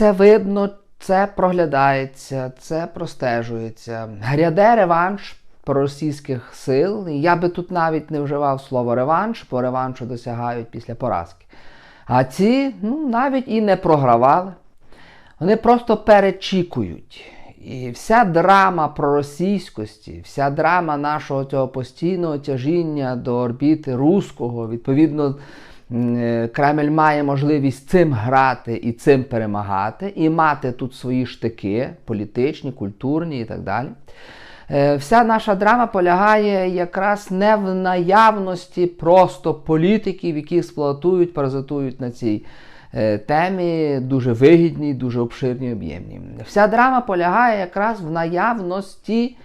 це видно, це проглядається, це простежується. Гряде реванш проросійських сил. Я би тут навіть не вживав слово реванш, бо реваншу досягають після поразки. А ці ну, навіть і не програвали. Вони просто перечікують. І вся драма проросійськості, вся драма нашого цього постійного тяжіння до орбіти руського, відповідно, Кремль має можливість цим грати і цим перемагати, і мати тут свої штики політичні, культурні і так далі. Е, Вся наша драма полягає якраз не в наявності просто політиків, які експлуатують, паразитують на цій е, темі, дуже вигідній, дуже обширній, об'ємній. Вся драма полягає якраз в наявності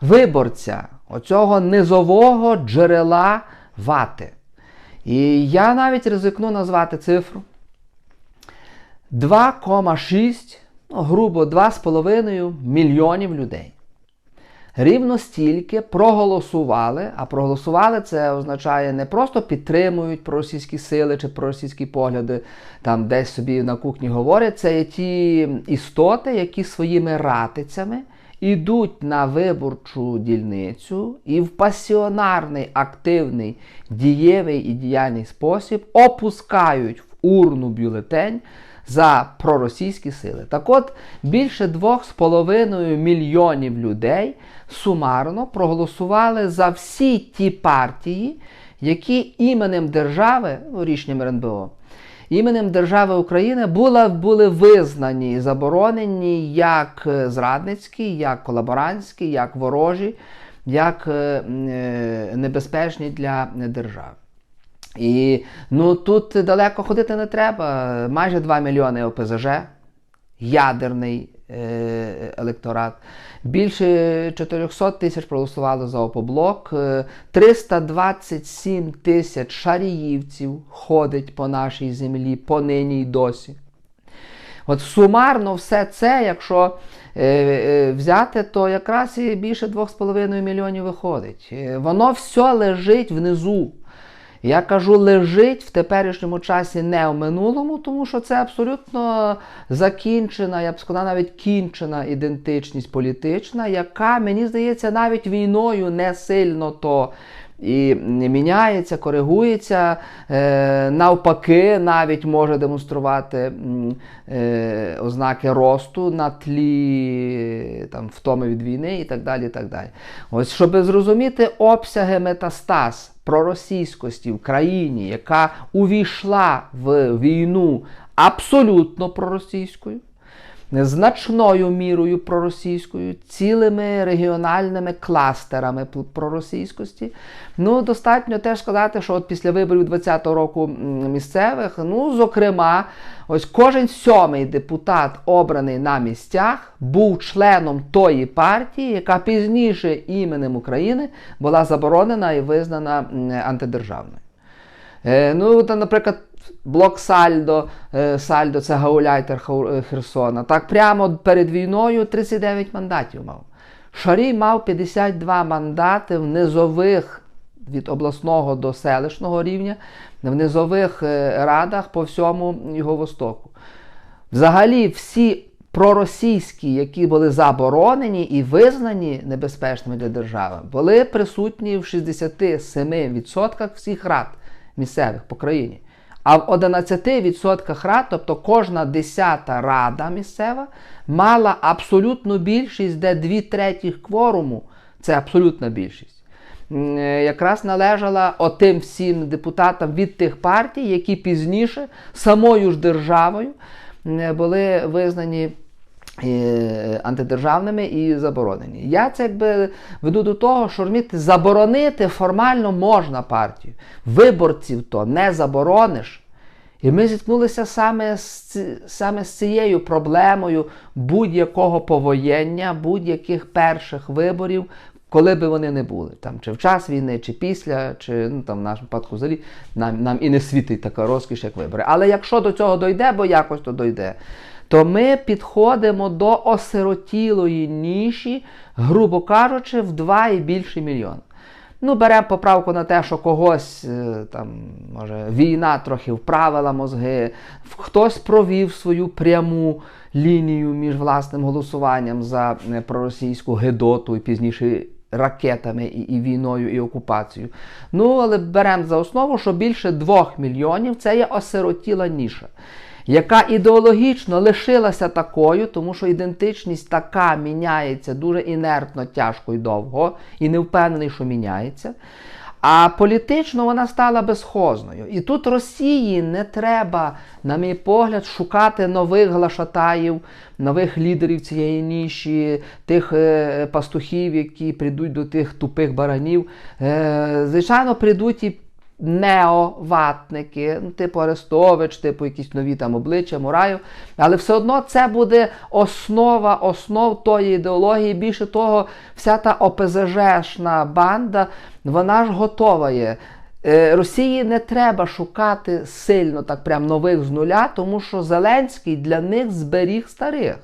виборця, оцього низового джерела вати. І я навіть ризикну назвати цифру. 2,6, ну, грубо 2,5 мільйонів людей. Рівно стільки проголосували, а проголосували це означає не просто підтримують проросійські сили чи проросійські погляди, там десь собі на кухні говорять. Це є ті істоти, які своїми ратицями йдуть на виборчу дільницю і в пасіонарний, активний, дієвий і діяльний спосіб опускають в урну бюлетень за проросійські сили. Так от більше 2,5 мільйонів людей сумарно проголосували за всі ті партії, які іменем держави, ну, рішенням РНБО, іменем держави України була, були визнані і заборонені як е, зрадницькі, як колаборантські, як ворожі, як е, е, небезпечні для держави. І ну тут далеко ходити не треба. Майже 2 мільйони ОПЗЖ, ядерний електорат. Більше 400 тисяч проголосували за ОПОБЛОК, е, 327 тисяч шаріївців ходить по нашій землі понині й досі. От сумарно все це, якщо е, е, взяти, то якраз і більше 2,5 мільйонів виходить. Е, Воно все лежить внизу. Я кажу, лежить в теперішньому часі не в минулому, тому що це абсолютно закінчена, я б сказав, навіть кінчена ідентичність політична, яка, мені здається, навіть війною не сильно то і міняється, коригується, е, навпаки, навіть може демонструвати е, ознаки росту на тлі там, втоми від війни і так далі. І так далі. Ось, щоб зрозуміти обсяги метастаз проросійськості в країні, яка увійшла в війну абсолютно проросійською, значною мірою проросійською, цілими регіональними кластерами проросійськості. Ну, достатньо теж сказати, що от після виборів 20-го року місцевих, ну, зокрема, ось кожен сьомий депутат, обраний на місцях, був членом тої партії, яка пізніше іменем України була заборонена і визнана антидержавною. Е, ну, та, наприклад, блок Сальдо, е, Сальдо це гауляйтер е, Херсона. Так прямо перед війною 39 мандатів мав. Шарій мав 52 мандати в низових від обласного до селищного рівня, в низових е, радах по всьому його востоку. Взагалі, всі проросійські, які були заборонені і визнані небезпечними для держави, були присутні в 67% всіх рад місцевих по країні. А в 11% рад, тобто кожна десята рада місцева, мала абсолютну більшість, де дві третіх кворуму це абсолютна більшість. е, Якраз належала отим всім депутатам від тих партій, які пізніше самою ж державою були визнані е, антидержавними і заборонені. Я це якби веду до того, що розумієте, заборонити формально можна партію. Виборців то не заборониш. І ми зіткнулися саме з, саме з цією проблемою будь-якого повоєння, будь-яких перших виборів, коли би вони не були. Там, чи в час війни, чи після, чи ну, там, в нашому випадку взагалі нам, нам і не світить така розкіш, як вибори. Але якщо до цього дойде, бо якось то дойде, то ми підходимо до осиротілої ніші, грубо кажучи, в 2 і більше мільйон. Ну, беремо поправку на те, що когось е, там, може, війна трохи вправила мозги, хтось провів свою пряму лінію між власним голосуванням за е, проросійську гедоту і пізніше ракетами і, і війною, і окупацією. Ну, але беремо за основу, що більше двох мільйонів це є осиротіла ніша. Яка ідеологічно лишилася такою, тому що ідентичність така міняється дуже інертно, тяжко і довго, і не впевнений, що міняється. А політично вона стала безхозною. І тут Росії не треба, на мій погляд, шукати нових глашатаїв, нових лідерів цієї ніші, тих е, пастухів, які прийдуть до тих тупих баранів. Е, звичайно, прийдуть і неоватники, ну, типу Арестович, типу якісь нові там обличчя, Мураєв. Але все одно це буде основа основ тої ідеології. Більше того, вся та ОПЗЖшна банда, вона ж готова є. Е, Росії не треба шукати сильно так прям нових з нуля, тому що Зеленський для них зберіг старих.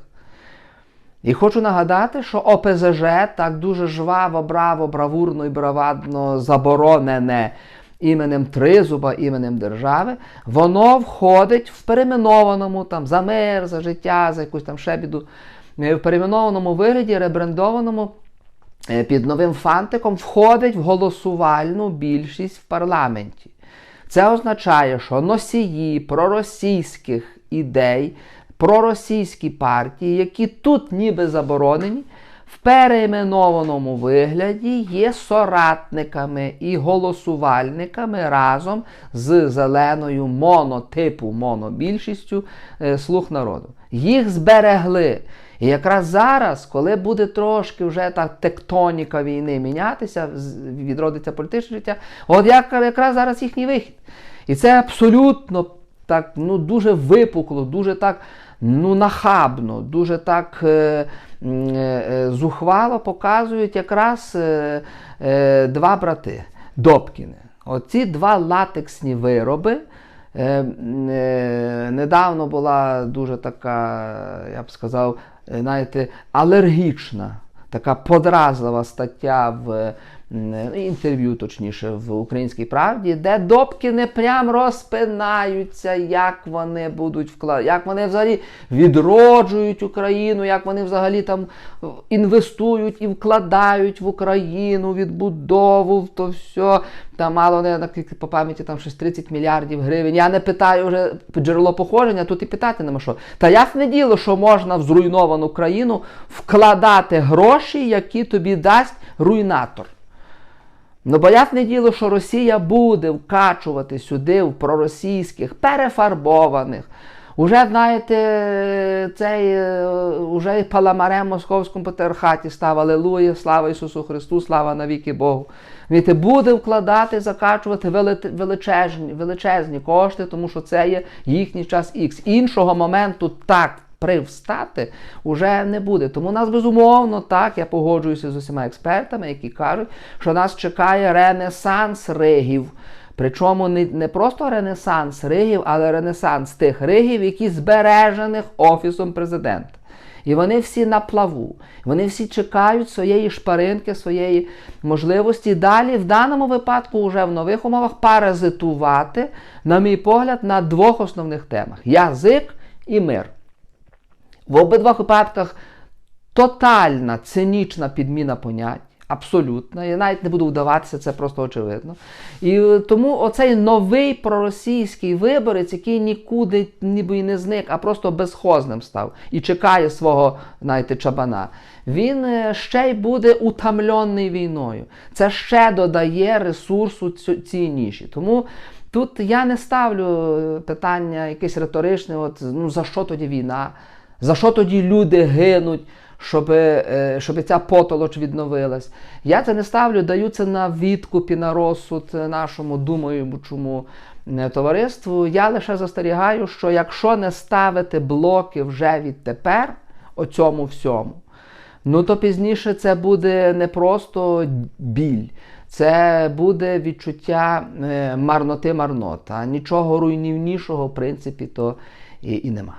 І хочу нагадати, що ОПЗЖ так дуже жваво, браво, бравурно і бравадно заборонене іменем Тризуба, іменем держави, воно входить в перейменованому там за мир, за життя, за якусь там шебіду, е, в перейменованому вигляді, ребрендованому е, під новим фантиком, входить в голосувальну більшість в парламенті. Це означає, що носії проросійських ідей, проросійські партії, які тут ніби заборонені, в перейменованому вигляді є соратниками і голосувальниками разом з зеленою монотипу, монобільшістю е, слуг народу. Їх зберегли. І якраз зараз, коли буде трошки вже так тектоніка війни мінятися, відродиться політичне життя, от як, якраз зараз їхній вихід. І це абсолютно так, ну, дуже випукло, дуже так ну, нахабно, дуже так е, е, зухвало показують якраз е, е, два брати Добкіни. Оці два латексні вироби. Е, е, недавно була дуже така, я б сказав, е, знаєте, алергічна, така подразлива стаття в е, інтерв'ю, точніше, в Українській правді, де Добкіни прям розпинаються, як вони будуть вкладати, як вони взагалі відроджують Україну, як вони взагалі там інвестують і вкладають в Україну, відбудову, в то все. Там мало не наскільки по пам'яті там щось 30 мільярдів гривень. Я не питаю вже джерело походження, тут і питати нема що. Та ясне діло, що можна в зруйновану країну вкладати гроші, які тобі дасть руйнатор. Ну, бо ясне діло, що Росія буде вкачувати сюди в проросійських, перефарбованих. Уже, знаєте, цей е, уже паламарем московському патріархаті став Алелуя, слава Ісусу Христу, слава навіки Богу. Знаєте, буде вкладати, закачувати величезні, величезні кошти, тому що це є їхній час Х. Іншого моменту так привстати уже не буде. Тому нас безумовно так, я погоджуюся з усіма експертами, які кажуть, що нас чекає ренесанс ригів. Причому не, не просто ренесанс ригів, але ренесанс тих ригів, які збережених Офісом президента. І вони всі на плаву. Вони всі чекають своєї шпаринки, своєї можливості далі, в даному випадку, вже в нових умовах, паразитувати, на мій погляд, на двох основних темах: язик і мир. В обидвох випадках тотальна цинічна підміна понять. Абсолютно, я навіть не буду вдаватися, це просто очевидно. І е, тому оцей новий проросійський виборець, який нікуди ніби й не зник, а просто безхозним став і чекає свого, знаєте, чабана, він е, ще й буде утамлений війною. Це ще додає ресурсу цій ніші. Тому тут я не ставлю е, питання якесь риторичне, от, ну за що тоді війна? За що тоді люди гинуть, щоб, е, щоб ця потолоч відновилась? Я це не ставлю, даю це на відкуп і на розсуд нашому думаючому е, товариству. Я лише застерігаю, що якщо не ставити блоки вже відтепер, оцьому всьому, ну то пізніше це буде не просто біль. Це буде відчуття е, марноти марнота. Нічого руйнівнішого, в принципі, то і, і нема.